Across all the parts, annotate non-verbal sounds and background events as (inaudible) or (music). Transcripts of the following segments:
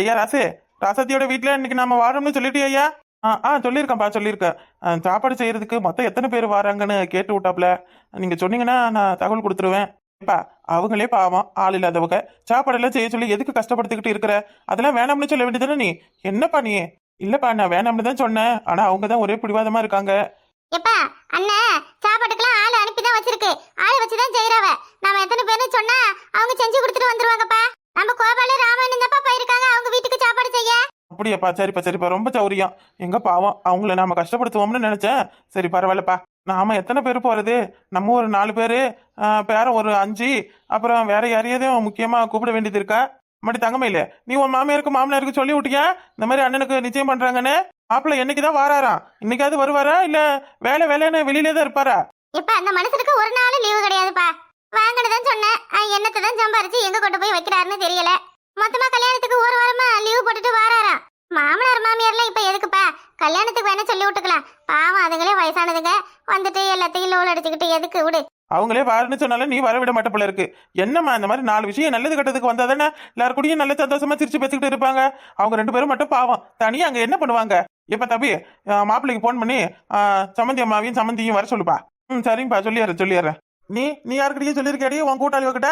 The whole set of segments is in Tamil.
ஐயா ராசு ராசத்தியோட வீட்டில் இன்னைக்கு நம்ம வாரோம்னு சொல்லிட்டு ஐயா? ஆ ஆ சொல்லியிருக்கேன்ப்பா சொல்லியிருக்கேன். சாப்பாடு செய்யறதுக்கு மொத்தம் எத்தனை பேர் வராங்கன்னு கேட்டு விட்டாப்ல நீங்க சொன்னீங்கன்னா நான் தகவல் கொடுத்துருவேன். ஏப்பா அவங்களே பாவம் ஆள் இல்லாதவங்க. சாப்பாடெல்லாம் செய்ய சொல்லி எதுக்கு கஷ்டப்படுத்திக்கிட்டு இருக்கிற? அதெல்லாம் வேணாம்னு சொல்ல வேண்டியதானே நீ? என்னப்பா நீ? இல்லப்பா நான் வேணாம்னு தான் சொன்னேன். ஆனா அவங்க தான் ஒரே பிடிவாதமா இருக்காங்க. எப்பா அண்ணா சாப்பாட்டுக்கெல்லாம் ஆள் அனுப்பி தான் வச்சிருக்கு. ஆள் வச்சு தான் செய்யறவ. நாம எத்தனை பேர்னு சொன்னா அவங்க செஞ்சு கொடுத்துட்டு வந்துருவாங்கப்பா நம்ம கோபாலு ராமன் தப்பா போயிருக்காங்க அவங்க வீட்டுக்கு சாப்பாடு செய்ய அப்படியாப்பா சரிப்பா சரிப்பா. ரொம்ப சௌரியம் எங்க பாவம் அவங்கள நாம கஷ்டப்படுத்துவோம்னு நினைச்சேன். சரி பரவாயில்லப்பா. நாம எத்தனை பேர் போறது? நம்ம ஒரு நாலு பேரு பேரம் ஒரு அஞ்சு அப்புறம் வேற யாரையாவது முக்கியமா கூப்பிட வேண்டியது இருக்கா? மடி தங்கமையில நீ உன் மாமியாருக்கு மாமனாருக்கு சொல்லி விட்டியா? இந்த மாதிரி அண்ணனுக்கு நிச்சயம் பண்றாங்கன்னு? மாப்பிள்ள என்னைக்கு தான் வாராராம் இன்னைக்காவது வருவாரா? இல்ல வேலை வேலைன்னு வெளியில தான் இருப்பாரா? இப்ப அந்த மனுஷனுக்கு ஒரு நாள் லீவு கிடையாதுப்பா. வாங்கினதான் சொன்னேன். அஹ் என்னத்தை தான் சம்பாரிச்சு எங்க கொண்டு போய் வைக்கிறாருன்னு தெரியல. மொத்தமா கல்யாணத்துக்கு ஒரு வாரமா லீவு போட்டுட்டு வாராராம். மாமனார் மாமியார்லாம் இப்ப எதுக்குப்பா? கல்யாணத்துக்கு வேணா சொல்லி விட்டுக்கலாம். பாவம் அதுங்களே வயசானதுங்க. வந்துட்டு எல்லாத்தையும் லோல் அடிச்சுக்கிட்டு எதுக்கு? விடு. அவங்களே வரேன்னு சொன்னாலும் நீ வர விட மாட்ட போல இருக்கு. என்னம்மா இந்த மாதிரி நாலு விஷயம் நல்லது கட்டதுக்கு வந்தா தானே எல்லாரும் கூடயும் நல்ல சந்தோஷமா சிரிச்சு பேசிக்கிட்டு இருப்பாங்க? அவங்க ரெண்டு பேரும் மட்டும் பாவம். தனியா அங்க என்ன பண்ணுவாங்க? இப்ப தம்பி மாப்பிள்ளைக்கு ஃபோன் பண்ணி அஹ், சம்மந்தி அம்மாவையும் சம்மந்தியும் வர சொல்லுப்பா. ம் சரிங்கப்பா சொல்லிடுறேன் சொல்லிடுறேன். நீ நீ யாருக்கிட்டையும் சொல்லியிருக்கேடி உன் கூட்டாளி கிட்ட?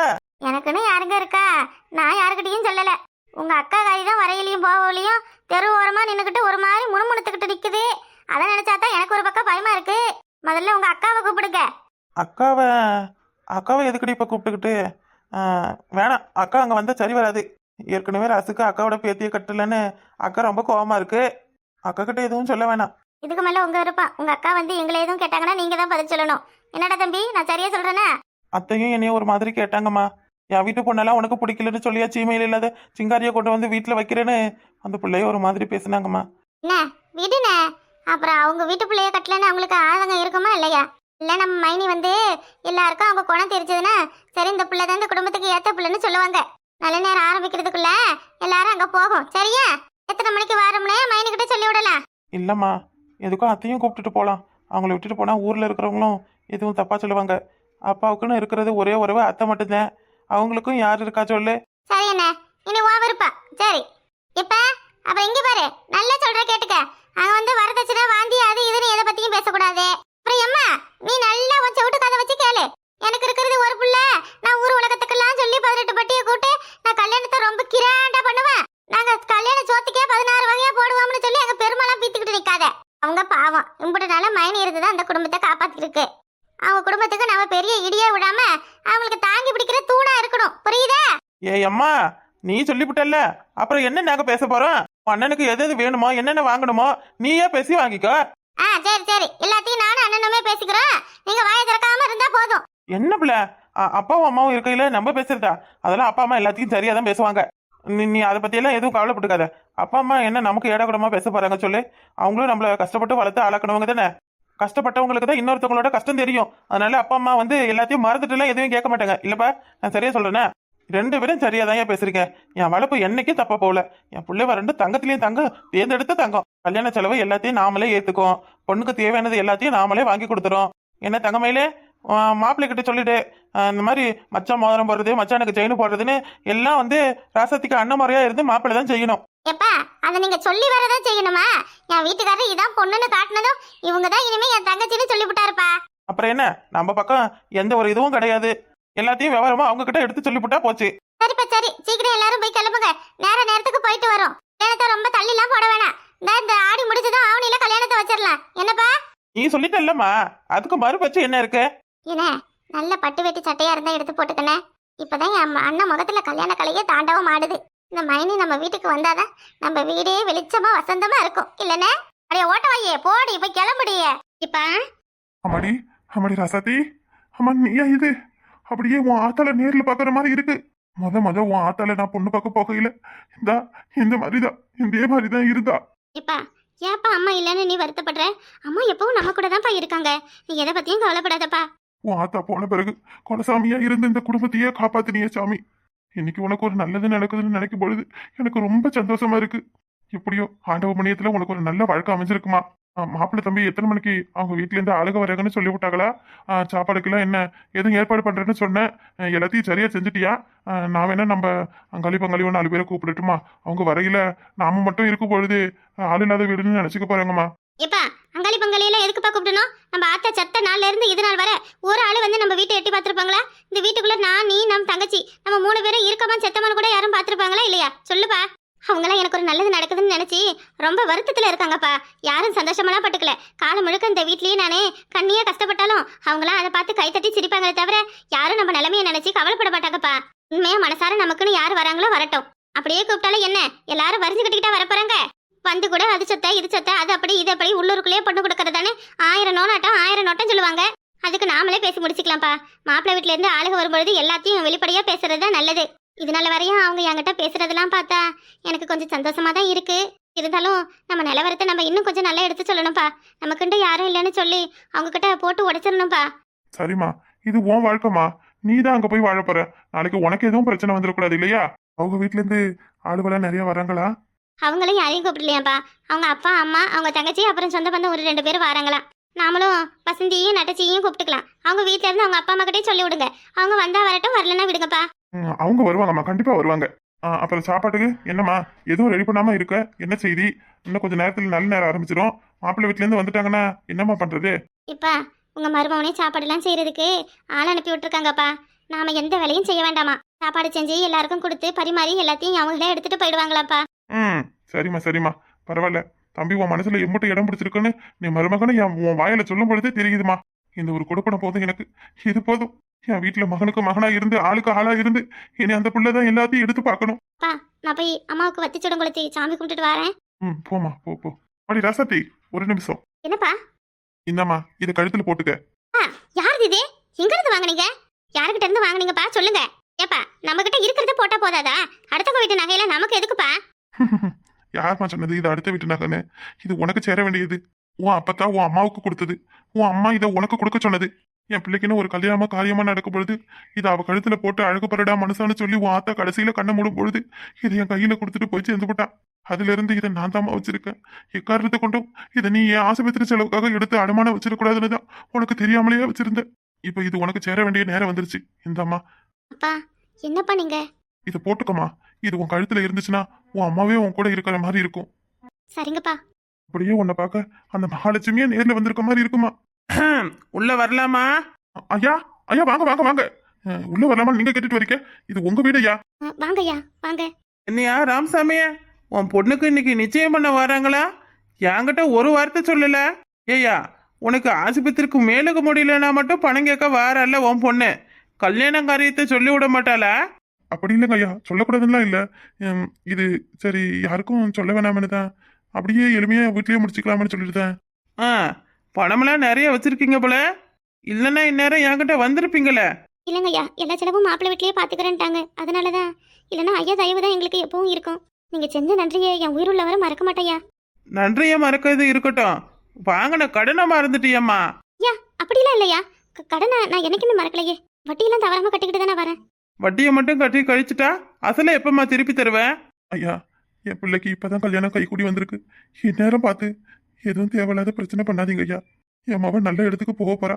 எனக்குன்னு யாருங்க இருக்கா? நான் யாருக்கிட்டையும் சொல்லல. உங்க அக்கா காய் தான் வரையிலையும் போகலையும் தெரு ஓரமா நின்னுக்கிட்டு ஒரு மாதிரி முணுமுணுத்துக்கிட்டு நிக்குது. அதை நினைச்சா தான் எனக்கு ஒரு பக்கம் பயமா இருக்கு. முதல்ல உங்க அக்காவை கூப்பிடுங்க. அக்காவை அக்காவை எதுக்கடி இப்ப கூப்பிட்டுக்கிட்டு? வேணாம். அக்கா அங்க வந்தா சரி வராது. ஏற்கனவே ரசுக்கு அக்காவோட பேத்தியை கட்டலன்னு அக்கா ரொம்ப கோவமா இருக்கு. அக்கா கிட்ட எதுவும் சொல்ல வேணாம். இதுக்கு மேல உங்க விருப்பம். உங்க அக்கா வந்து எங்களை எதுவும் கேட்டாங்கன்னா நீங்க தான் பதில் சொல்லணும். என்னடா தம்பி நான் சரியா சொல்றேனா? அத்தையும் என்னைய ஒரு மாதிரி கேட்டாங்கம்மா. என் வீட்டு பொண்ணெல்லாம் உனக்கு பிடிக்கலன்னு சொல்லியா சீமையில் இல்லாத சிங்காரியை கொண்டு வந்து வீட்டில் வைக்கிறேன்னு. அந்த பிள்ளைய ஒரு மாதிரி பேசுனாங்கம்மா. என்ன? விடுனே. அப்புறம் அவங்க வீட்டு பிள்ளைய கட்டலன்னு அவங்களுக்கு ஆதங்கம் இருக்குமா இல்லையா? இல்ல நம்ம மைனி வந்து எல்லாருக்கும் அவங்க குணம் தெரிஞ்சதுன்னா சரி இந்த பிள்ளை தான் இந்த குடும்பத்துக்கு ஏத்த பிள்ளைன்னு சொல்லுவாங்க. நல்ல நேரம் ஆரம்பிக்கிறதுக்குள்ள எல்லாரும் அங்க போகும். சரியா? எத்தனை மணிக்கு வரமுனே மைனி கிட்ட சொல்லி விடலாம் இல்லைம்மா. எதுக்கும் அத்தையும் கூப்பிட்டுட்டு போகலாம் அவங்கள விட்டுட்டு போனால் ஊரில் இருக்கிறவங்களும் எதுவும் தப்பாக சொல்லுவாங்க. அப்பாவுக்குன்னு இருக்கிறது ஒரே உறவு அத்தை மட்டும்தான். அவங்களுக்கும் யார் இருக்கா சொல்லு. சரி என்ன இனி ஓ விருப்பம். சரி. இப்ப அப்புறம் இங்க பாரு. நல்லா சொல்ற கேட்டுக்க. அங்க வந்து வரதட்சணை வாந்தி அது இதுன்னு எதை பத்தியும் பேசக்கூடாது. அப்புறம் எம்மா நீ நல்லா உன் செவிட்டு கதை வச்சு கேளு. எனக்கு இருக்கிறது ஒரு புள்ள. நான் ஊர் உலகத்துக்கெல்லாம் சொல்லி பதினெட்டு பட்டியை கூட்டு நான் கல்யாணத்தை ரொம்ப கிராண்டா பண்ணுவேன். நாங்க கல்யாண சோத்துக்கே பதினாறு வகையா போடுவோம்னு சொல்லி எங்க பெருமாளா பீத்துக்கிட்டு நிக்காத. அவங்க பாவம். இம்புட்டனால மயனி இருந்துதான் அந்த குடும்பத்தை காப்பாத்திருக்கு. அவங்க குடும்பத்துக்கு நாம பெரிய இடியே விடாம அவங்களுக்கு தாங்கி பிடிக்கிற தூணா இருக்கணும். புரியுதா? ஏய் அம்மா நீ சொல்லிவிட்டல்ல. அப்புறம் என்ன நாங்கள் பேச போகிறோம் அண்ணனுக்கு எது எது வேணுமோ என்னென்ன வாங்கணுமோ நீயே பேசி வாங்கிக்கோ. ஆ சரி சரி. எல்லாத்தையும் நானும் அண்ணனுமே பேசிக்கிறோம். நீங்க வாயை திறக்காம இருந்தா போதும். என்ன பிள்ளை? அ- அப்பாவும் அம்மாவும் இருக்கையில நம்ம பேசுறதா? அதெல்லாம் அப்பா அம்மா எல்லாத்தையும் சரியா தான் பேசுவாங்க. நீ நீ அதை பத்தியெல்லாம் எதுவும் கவலைப்பட்டுக்காத. அப்பா அம்மா என்ன நமக்கு ஏடகுடமா பேச போறாங்க சொல்லு. அவங்களும் நம்மள கஷ்டப்பட்டு வளர்த்து ஆளாக்கணவங்க தானே? கஷ்டப்பட்டவங்களுக்கு தான் இன்னொருத்தவங்களோட கஷ்டம் தெரியும். அதனால அப்பா அம்மா வந்து எல்லாத்தையும் மறந்துட்டுலாம் எதுவும் கேட்க மாட்டாங்க. இல்லப்பா நான் சரியா சொல்றேனே ரெண்டு பேரும் சரியா தான் பேசுறீங்க. என் வளர்ப்பு என்னைக்கும் தப்பா போகல. என் பிள்ளைவ ரெண்டு தங்கத்திலயும் தங்கம் தேர்ந்தெடுத்த தங்கம். கல்யாண செலவு எல்லாத்தையும் நாமளே ஏத்துக்கோம் பொண்ணுக்கு தேவையானது எல்லாத்தையும் நாமளே வாங்கி கொடுத்துறோம். என்ன தங்கமையிலே? மாப்பிள்ளை கிட்ட சொல்லிட்டு இந்த மாதிரி மச்சான் மோதிரம் போடுறது மச்சானுக்கு செயின் போடுறதுன்னு எல்லாம் வந்து ராசத்துக்கு அண்ணன் முறையா இருந்து மாப்பிள்ளை தான் செய்யணும். எப்பா அதை நீங்க சொல்லி வரதான் செய்யணுமா? என் வீட்டுக்காரர் இதான் பொண்ணுன்னு காட்டினதும் இவங்க தான் இனிமே என் தங்கச்சின்னு சொல்லி விட்டாருப்பா. அப்புறம் என்ன? நம்ம பக்கம் எந்த ஒரு இதுவும் கிடையாது. எல்லாத்தையும் விவரமா அவங்க கிட்ட எடுத்து சொல்லிவிட்டா போச்சு. சரிப்பா சரி. சீக்கிரம் எல்லாரும் போய் கிளம்புங்க. நேர நேரத்துக்கு போயிட்டு வரோம். கல்யாணத்தை ரொம்ப தள்ளிலாம் போட வேணாம். இந்த ஆடி முடிச்சதும் ஆவணியில கல்யாணத்தை வச்சிடலாம். என்னப்பா? நீ சொல்லிட்டல்லம்மா. அதுக்கு மறுபட்சம் என்ன இருக்கு? என்ன? நல்ல பட்டு வெட்டி சட்டையா இருந்தா எடுத்து போட்டுக்கனே இப்பதான் என் அண்ணன் முகத்துல கல்யாண கலையே தாண்டவம் ஆடுது. இந்த மைனி நம்ம வீட்டுக்கு வந்தாதான் நம்ம வீடே வெளிச்சமா வசந்தமா இருக்கும். இல்லனே அடைய ஓட்ட வையே போடி போய் கிளம்புடியே. இப்ப? அம்மாடி அம்மாடி ரசாத்தி அம்மா நீயா இது? அப்படியே உன் ஆத்தால நேர்ல பாக்குற மாதிரி இருக்கு. முத முத உன் ஆத்தால நான் பொண்ணு பார்க்க போகையில இந்த இந்த மாதிரிதான் இதே மாதிரிதான் இருந்தா. இப்பா ஏப்பா அம்மா இல்லைன்னு நீ வருத்தப்படுற? அம்மா எப்பவும் நம்ம கூட தான்ப்பா இருக்காங்க. நீ எதை பத்தியும் கவலைப்படாதப்பா. உன் ஆத்தா போன பிறகு குலசாமியா இருந்து இந்த குடும்பத்தையே காப்பாத்தினியே சாமி. இன்னைக்கு உனக்கு ஒரு நல்லது நடக்குதுன்னு நினைக்கும் பொழுது எனக்கு ரொம்ப சந்தோஷமா இருக்கு. எப்படியோ ஆண்டவ மணியத்துல உனக்கு ஒரு நல்ல வழக்கம் அமைஞ்சிருக்குமா? மாப்பிள்ளை தம்பி எத்தனை மணிக்கு அவங்க வீட்டுல இருந்து அழக வராங்கன்னு சொல்லி விட்டாங்களா? சாப்பாடுக்கெல்லாம் என்ன எதுவும் ஏற்பாடு பண்றேன்னு சொன்னேன். எல்லாத்தையும் சரியா செஞ்சுட்டியா? நான் வேணா நம்ம அங்காளி பங்காளி நாலு பேரை கூப்பிடட்டுமா? அவங்க வரையில நாம மட்டும் இருக்கும் பொழுது ஆள் இல்லாத வீடுன்னு நினைச்சுக்க போறாங்கம்மா. இப்பா அங்காளி பங்காளியெல்லாம் எதுக்குப்பா கூப்பிடணும்? நம்ம ஆத்தா சத்த நாள்ல இருந்து இது நாள் வர ஒரு ஆளு வந்து நம்ம வீட்டை எட்டி பார்த்துருப்பாங்களா? நான் நீ நம் தங்கச்சி நம்ம மூணு பேரும் இருக்கமா செத்தமான கூட யாரும் பார்த்துருப்பாங்களா இல்லையா? சொல்லுப்பா. அவங்களாம் எனக்கு ஒரு நல்லது நடக்குதுன்னு நினச்சி ரொம்ப வருத்தத்தில் இருக்காங்கப்பா. யாரும் சந்தோஷமெல்லாம் பட்டுக்கல. காலம் முழுக்க இந்த வீட்லேயே நானே கண்ணியே கஷ்டப்பட்டாலும் அவங்களாம் அதை பார்த்து கைத்தட்டி சிரிப்பாங்களே தவிர யாரும் நம்ம நிலைமையை நினச்சி கவலைப்பட மாட்டாங்கப்பா. உண்மையாக மனசார நமக்குன்னு யார் வராங்களோ வரட்டும். அப்படியே கூப்பிட்டாலும் என்ன? எல்லாரும் வரிஞ்சுக்கிட்டுக்கிட்டே கட்டிக்கிட்டா வரப்போறாங்க? வந்து கூட அது சொத்த இது சொத்த அது அப்படி இது அப்படி உள்ளூருக்குள்ளேயே பொண்ணு கொடுக்கறதானே ஆயிரம் நோனாட்டம் ஆயிரம் நோட்டம் சொல்லுவாங்க. அதுக்கு நாமளே பேசி முடிச்சுக்கலாம்ப்பா. மாப்பிள்ளை வீட்ல இருந்து ஆளுக வரும்பொழுது எல்லாத்தையும் வெளிப்படையா பேசுறது தான் நல்லது. இதனால வரையும் அவங்க என்கிட்ட பேசுறதெல்லாம் பார்த்தா எனக்கு கொஞ்சம் சந்தோஷமா தான் இருக்கு. இருந்தாலும் நம்ம நிலவரத்தை நம்ம இன்னும் கொஞ்சம் நல்லா எடுத்து சொல்லணும்ப்பா. நமக்குன்ட்டு யாரும் இல்லைன்னு சொல்லி அவங்க கிட்ட போட்டு உடைச்சிடணும்ப்பா. சரிம்மா இது உன் வாழ்க்கைமா நீ தான் அங்க போய் வாழ போற. நாளைக்கு உனக்கு எதுவும் பிரச்சனை வந்துடக்கூடாது இல்லையா? அவங்க வீட்ல இருந்து ஆளுகளாம் நிறைய வராங்களா? அவங்களும் யாரையும் கூப்பிடலையாப்பா. அவங்க அப்பா அம்மா அவங்க தங்கச்சி அப்புறம் சொந்த பந்தம் ஒரு ரெண்டு பேரும் வராங்களாம். நாமளும் வசந்தியையும் நட்டச்சியையும் கூப்பிட்டுக்கலாம். அவங்க வீட்ல இருந்து அவங்க அப்பா அம்மா கிட்டே சொல்லி விடுங்க அவங்க வந்தா வரட்டும் வரலன்னா விடுங்கப்பா. ம், அவங்க வருவாங்கம்மா கண்டிப்பா வருவாங்க. ஆ, அப்புறம் சாப்பாட்டுக்கு என்னம்மா எதுவும் ரெடி பண்ணாம இருக்க? என்ன செய்தி? இன்னும் கொஞ்சம் நேரத்துல நல்ல நேரம் ஆரம்பிச்சிடும் மாப்பிள்ளை வீட்ல இருந்து வந்துட்டாங்கன்னா என்னம்மா பண்றது? இப்பா உங்க மருமவனே சாப்பாடுலாம் செய்யறதுக்கு ஆள் அனுப்பி விட்டுருக்காங்கப்பா. நாம எந்த வேலையும் செய்ய வேண்டாமா? சாப்பாடு செஞ்சு எல்லாருக்கும் கொடுத்து பரிமாறி எல்லாத்தையும் அவங்களே எடுத்துட்டு போயிடுவாங்களாப்பா. ம் சரிம்மா சரிம்மா. பரவாயில்ல. தம்பி உன் மனசுல எம்பிட்டு இடம் பிடிச்சிருக்குன்னு நீ மருமகனை என் உன் வாயில சொல்லும் பொழுதே தெரியுதுமா? இந்த ஒரு கொடுப்பனை போதும் எனக்கு. இது போதும். என் வீட்டுல மகனுக்கு மகனா இருந்து ஆளுக்கு ஆளா இருந்து இனி அந்த பிள்ளைதான் எல்லாத்தையும் எடுத்து பார்க்கணும். நான் போய் அம்மாவுக்கு வத்தி சுடம் கொளுத்தி சாமி கும்பிட்டுட்டு வரேன். ம் போமா போ போ. அடி ரசத்தி ஒரு நிமிஷம். என்னப்பா? இந்தாம்மா இதை கழுத்துல போட்டுக்க. யாருது இது? எங்க இருந்து வாங்குனீங்க? யாருக்கிட்ட இருந்து வாங்குனீங்கப்பா? சொல்லுங்க. ஏப்பா நம்ம கிட்ட இருக்கிறத போட்டா போதாதா? அடுத்தவங்க வீட்டு நகையெல்லாம் நமக்கு எதுக்குப்பா? (laughs) யாரும்மா சொன்னது? இது அடுத்த வீட்டு நகன்னு இது உனக்கு சேர வேண்டியது. உன் அப்பத்தான் உன் அம்மாவுக்கு கொடுத்தது. உன் அம்மா இதை உனக்கு கொடுக்க சொன்னது. என் பிள்ளைக்குன்னு ஒரு கல்யாணமா காரியமா நடக்கும் பொழுது இதை அவ கழுத்துல போட்டு அழகு பரடா மனுஷான்னு சொல்லி உன் ஆத்தா கடைசியில கண்ணை மூடும் பொழுது இதை என் கையில கொடுத்துட்டு போய் சேர்ந்து போட்டான் அதுல இருந்து இதை நான் தாமா வச்சிருக்கேன். எக்காரணத்தை கொண்டும் இதை நீ என் ஆஸ்பத்திரி செலவுக்காக எடுத்து அடமானம் வச்சிடக்கூடாதுன்னு தான் உனக்கு தெரியாமலேயே வச்சிருந்த இப்ப இது உனக்கு சேர வேண்டிய நேரம் வந்துருச்சு. இந்தாம்மா. அப்பா என்னப்பா நீங்க? இதை போட்டுக்கம்மா இது உன் கழுத்துல இருந்துச்சுன்னா உன் அம்மாவே உன் கூட இருக்கிற மாதிரி இருக்கும். சரிங்கப்பா. அப்படியே உன்னை பார்க்க அந்த மகாலட்சுமியே நேர்ல வந்திருக்க மாதிரி இருக்குமா? உள்ள வரலாமா? ஐயா ஐயா வாங்க வாங்க வாங்க. உள்ள வரலாமா? நீங்க கேட்டுட்டு வரீங்க. இது உங்க வீடு ஐயா அஹ், வாங்கய்யா வாங்க. என்னையா ராமசாமி உன் பொண்ணுக்கு இன்னைக்கு நிச்சயம் பண்ண வராங்களா? என்கிட்ட ஒரு வார்த்தை சொல்லல. ஏய்யா உனக்கு ஆஸ்பத்திரிக்கு மேலுக்கு முடியலன்னா மட்டும் பணம் கேட்க வாரல்ல உன் பொண்ணு. கல்யாண காரியத்தை சொல்லி விட மாட்டாளா? அப்படி இல்லைங்க ஐயா சொல்லக்கூடாதுலாம் இல்ல இது சரி யாருக்கும் சொல்ல வேணாம்னு தான். அப்படியே எளிமையா வீட்லயே முடிச்சுக்கலாம்னு சொல்லிட்டு தான் ஆ பணமெல்லாம் நிறைய வச்சிருக்கீங்க போல. இல்லைன்னா இந்நேரம் என்கிட்ட வந்திருப்பீங்களே. இல்லைங்கய்யா எல்லா செலவும் மாப்பிள்ளை வீட்லயே பாத்துக்கிறேன்ட்டாங்க அதனாலதான். இல்லைன்னா ஐயா தயவு தான் எங்களுக்கு எப்பவும் இருக்கும். நீங்க செஞ்ச நன்றியை என் உயிருள்ளவரை மறக்க மாட்டேயா நன்றிய மறக்கிறது இருக்கட்டும். வாங்கின கடனை மறந்துட்டியம்மா. அப்படிலாம் இல்லையா. க- கடனை நான் என்னைக்குமே மறக்கலையே. வட்டியெல்லாம் தவறாம கட்டிக்கிட்டு தானே வரேன். வட்டியை மட்டும் கட்டி கழிச்சிட்டா அசலை எப்பம்மா திருப்பி தருவேன் ஐயா என் பிள்ளைக்கு இப்பதான் கல்யாணம் கைக்கூடி வந்திருக்கு. இந்நேரம் பார்த்து எதுவும் தேவையில்லாத பிரச்சனை பண்ணாதீங்க ஐயா. என் மகன் நல்ல இடத்துக்கு போக போறா.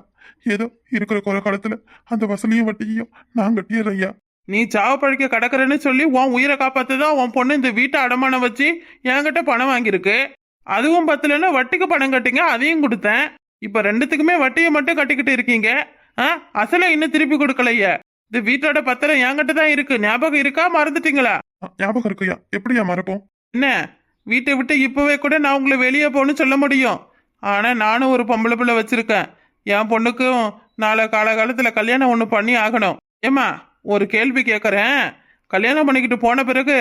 ஏதோ இருக்கிற குறை காலத்துல அந்த வசதியும் வட்டியையும் நான் கட்டிடுறேன் ஐயா. நீ சாவ பழிக்க கிடக்குறேன்னு சொல்லி உன் உயிரை காப்பாத்துதான் உன் பொண்ணு இந்த வீட்டை அடமானம் வச்சு என்கிட்ட பணம் வாங்கியிருக்கு? அதுவும் பத்தலன்னா வட்டிக்கு பணம் கட்டிங்க அதையும் கொடுத்தேன். இப்ப ரெண்டுத்துக்குமே வட்டியை மட்டும் கட்டிக்கிட்டு இருக்கீங்க. அசலை இன்னும் திருப்பி கொடுக்கலையே. இந்த வீட்டோட பத்திரம் என்கிட்ட தான் இருக்கு. ஞாபகம் இருக்கா? மறந்துட்டீங்களா? ஞாபகம் இருக்கு ஐயா எப்படியா மறப்போம்? என்ன? வீட்டை விட்டு இப்பவே கூட நான் உங்களை வெளியே போகணும்னு சொல்ல முடியும். ஆனா நானும் ஒரு பொம்பளை பிள்ளை வச்சிருக்கேன். என் பொண்ணுக்கும் நாளை காலகாலத்துல கல்யாணம் ஒன்று பண்ணி ஆகணும். ஏம்மா ஒரு கேள்வி கேட்குறேன் கல்யாணம் பண்ணிக்கிட்டு போன பிறகு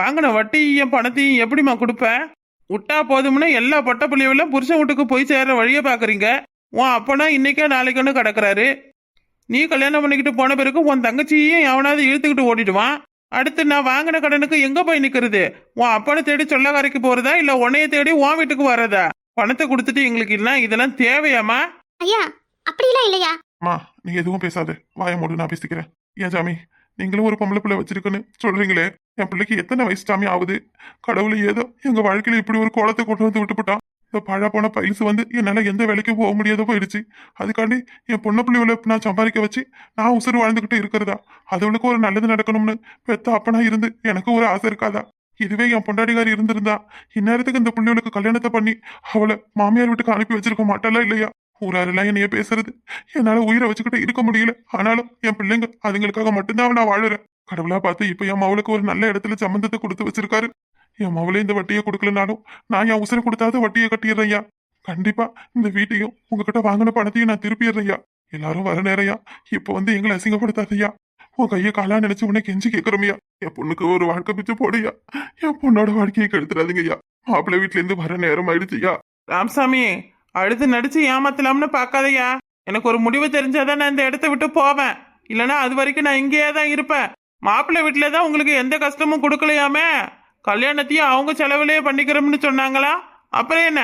வாங்கின வட்டியும் பணத்தையும் எப்படிம்மா கொடுப்பேன் விட்டா போதும்னு எல்லா பொட்ட பிள்ளைகளும் புருஷன் வீட்டுக்கு போய் சேர்ற வழியை பார்க்குறீங்க உன் அப்பனா இன்னைக்கே நாளைக்குன்னு கிடக்குறாரு. நீ கல்யாணம் பண்ணிக்கிட்டு போன பிறகு உன் தங்கச்சியையும் எவனாவது இழுத்துக்கிட்டு ஓடிடுவான் அடுத்து நான் வாங்கின கடனுக்கு எங்க போய் நிக்கிறது? உன் அப்பனை தேடி சொல்லக்காரைக்கு போறதா? இல்ல உன்னைய தேடி உன் வீட்டுக்கு வர்றதா? பணத்தை கொடுத்துட்டு எங்களுக்கு இல்லை இதெல்லாம் தேவையாம்மா? ஐயா அப்படிலாம் இல்லையா? அம்மா நீ எதுவும் பேசாத. வாய மூடு நான் பேசிக்கிறேன். ஏன் சாமி நீங்களும் ஒரு பொம்பளை பிள்ளை வச்சிருக்குன்னு சொல்றீங்களே. என் பிள்ளைக்கு எத்தனை வயசு சாமி ஆகுது? கடவுள் ஏதோ எங்க வாழ்க்கையில இப்படி ஒரு கோலத்தை கொண்டு வந்து விட்டுப்புட்டான் இந்த பழ போன பைல்ஸ் வந்து என்னால் எந்த வேலைக்கும் போக முடியாத போயிடுச்சு. அதுக்காண்டி என் பொண்ணை பிள்ளைகளை நான் சம்பாதிக்க வச்சு நான் உசுறு வாழ்ந்துக்கிட்டு இருக்கிறதா? அதுகளுக்கு ஒரு நல்லது நடக்கணும்னு பெத்த அப்பனா இருந்து எனக்கு ஒரு ஆசை இருக்காதா? இதுவே என் பொண்டாடிகாரி இருந்திருந்தா இந்நேரத்துக்கு இந்த பிள்ளைகளுக்கு கல்யாணத்தை பண்ணி அவளை மாமியார் வீட்டுக்கு அனுப்பி வச்சிருக்க மாட்டாளா இல்லையா? ஊராரெல்லாம் என்னைய பேசுறது. என்னால உயிரை வச்சுக்கிட்டு இருக்க முடியல. ஆனாலும் என் பிள்ளைங்க அதுங்களுக்காக மட்டும்தான் நான் வாழுறேன். கடவுளா பார்த்து இப்ப என் மவளுக்கு ஒரு நல்ல இடத்துல சம்மந்தத்தை கொடுத்து வச்சிருக்காரு. என் மவளே இந்த வட்டியை கொடுக்கலனாலும் நான் என் உசுரை கொடுத்தாவது வட்டியை கட்டிடுறையா கண்டிப்பா இந்த வீட்டையும் உங்ககிட்ட வாங்கின பணத்தையும் நான் திருப்பிடுறையா எல்லாரும் வர நேரையா இப்ப வந்து எங்களை அசிங்கப்படுத்தாதையா உன் கையை காலா நினைச்சு உன்னை கெஞ்சி கேட்கிறோமையா. என் பொண்ணுக்கு ஒரு வாழ்க்கை பிச்சு போடுயா. என் பொண்ணோட வாழ்க்கையை கெடுத்துறாதீங்கய்யா மாப்பிள்ளை வீட்டுல இருந்து வர நேரம் ஆயிடுச்சுயா. ராமசாமி அழுது நடிச்சு ஏமாத்தலாம்னு பார்க்காதயா. எனக்கு ஒரு முடிவு தெரிஞ்சாதான் நான் இந்த இடத்த விட்டு போவேன். இல்லைன்னா அது வரைக்கும் நான் இங்கேயே தான் இருப்பேன். மாப்பிள்ளை வீட்டுல தான் உங்களுக்கு எந்த கஷ்டமும் கொடுக்கலையாமே. கல்யாணத்தையும் அவங்க செலவுலயே பண்ணிக்கிறோம்னு சொன்னாங்களா? அப்புறம் என்ன?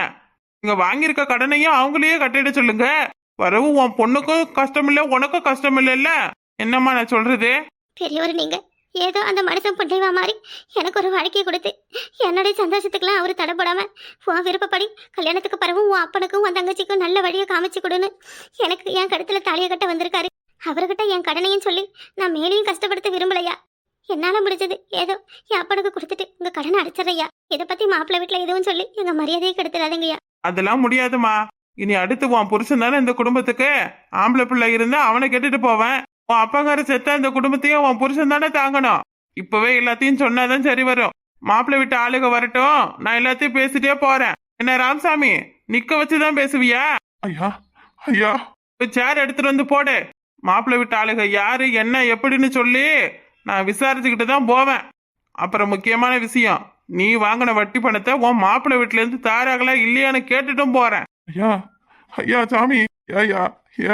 நீங்க வாங்கியிருக்க கடனையும் அவங்களையே கட்டிட சொல்லுங்க. வரவும் உன் பொண்ணுக்கும் கஷ்டம் இல்ல உனக்கும் கஷ்டம் இல்லைல்ல என்னம்மா நான் சொல்றது? பெரியவர் நீங்க ஏதோ அந்த மனுஷன் பிள்ளைவா மாதிரி எனக்கு ஒரு வாழ்க்கையை கொடுத்து என்னுடைய சந்தோஷத்துக்குலாம் அவர் தடைப்படாம உன் விருப்பப்படி கல்யாணத்துக்கு பரவும் உன் அப்பனுக்கும் உன் தங்கச்சிக்கும் நல்ல வழியை காமிச்சு கொடுன்னு எனக்கு என் கழுத்துல தாலியை கட்ட வந்திருக்காரு. அவர்கிட்ட என் கடனையும் சொல்லி நான் மேலையும் கஷ்டப்படுத்த விரும்பலையா? என்னால முடிஞ்சது. ஏதோ என் அப்பனுக்கு கொடுத்துட்டு உங்க கடனை அடைச்சிடுறையா இதை பத்தி மாப்பிள்ளை வீட்டுல எதுவும் சொல்லி எங்க மரியாதையை கெடுத்துடாதீங்கய்யா அதெல்லாம் முடியாதுமா இனி அடுத்து உன் புருஷன் தானே இந்த குடும்பத்துக்கு? ஆம்பளை பிள்ளை இருந்தா அவனை கெட்டுட்டு போவேன். உன் அப்பங்கார செத்தா இந்த குடும்பத்தையும் உன் புருஷன் தானே தாங்கணும். இப்பவே எல்லாத்தையும் சொன்னாதான் சரி வரும். மாப்பிள்ளை விட்டு ஆளுக வரட்டும். நான் எல்லாத்தையும் பேசிட்டே போறேன். என்ன ராமசாமி நிக்க வச்சுதான் பேசுவியா? ஐயா ஐயா. சேர் எடுத்துட்டு வந்து போடு. மாப்பிள்ளை விட்டு ஆளுக யாரு என்ன எப்படின்னு சொல்லி நான் விசாரிச்சுக்கிட்டு தான் போவேன். அப்புறம் முக்கியமான விஷயம் நீ வாங்கின வட்டி பணத்தை உன் மாப்பிள்ளை வீட்டுல இருந்து தாராங்களா இல்லையான்னு கேட்டுட்டும் போறேன். ஐயா ஐயா சாமி ஐயா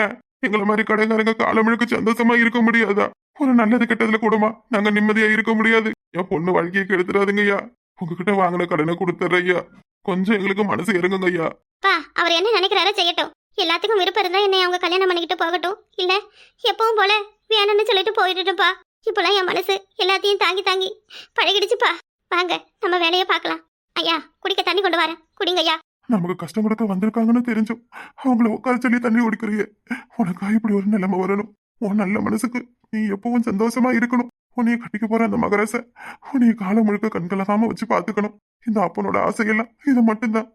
ஏன் எங்களை மாதிரி கடைக்காரங்க காலமிழுக்கு சந்தோஷமா இருக்க முடியாதா? ஒரு நல்லது கெட்டதுல கூடமா நாங்க நிம்மதியா இருக்க முடியாது? என் பொண்ணு வாழ்க்கையை கெடுத்துறாதுங்க ஐயா. உங்ககிட்ட வாங்கின கடனை கொடுத்துட்ற ஐயா. கொஞ்சம் எங்களுக்கு மனசு இறங்குங்க ஐயா. பா அவர் என்ன நினைக்கிறாரோ செய்யட்டும். எல்லாத்துக்கும் விருப்பம் இருந்தா என்னை அவங்க கல்யாணம் பண்ணிக்கிட்டு போகட்டும். இல்ல எப்பவும் போல வேணும்னு சொல்லிட்டு போயிட்டுப்பா இப்போலாம் என் மனசு எல்லாத்தையும் தாங்கி தாங்கி பழகிடுச்சுப்பா. வாங்க நம்ம வேலையை பார்க்கலாம். ஐயா குடிக்க தண்ணி கொண்டு வரேன். குடிங்க ஐயா நமக்கு கஷ்டம் கொடுக்க வந்திருக்காங்கன்னு தெரிஞ்சும் அவங்கள உட்கார சொல்லி தண்ணி குடிக்கிறிய உனக்கா இப்படி ஒரு நிலைமை வரணும்? உன் நல்ல மனசுக்கு நீ எப்பவும் சந்தோஷமா இருக்கணும். உன்னைய கட்டிக்க போற அந்த மகரச உன்னைய காலம் முழுக்க கண்கலகாம வச்சு பாத்துக்கணும் இந்த அப்பனோட ஆசையெல்லாம் இது மட்டும்தான்.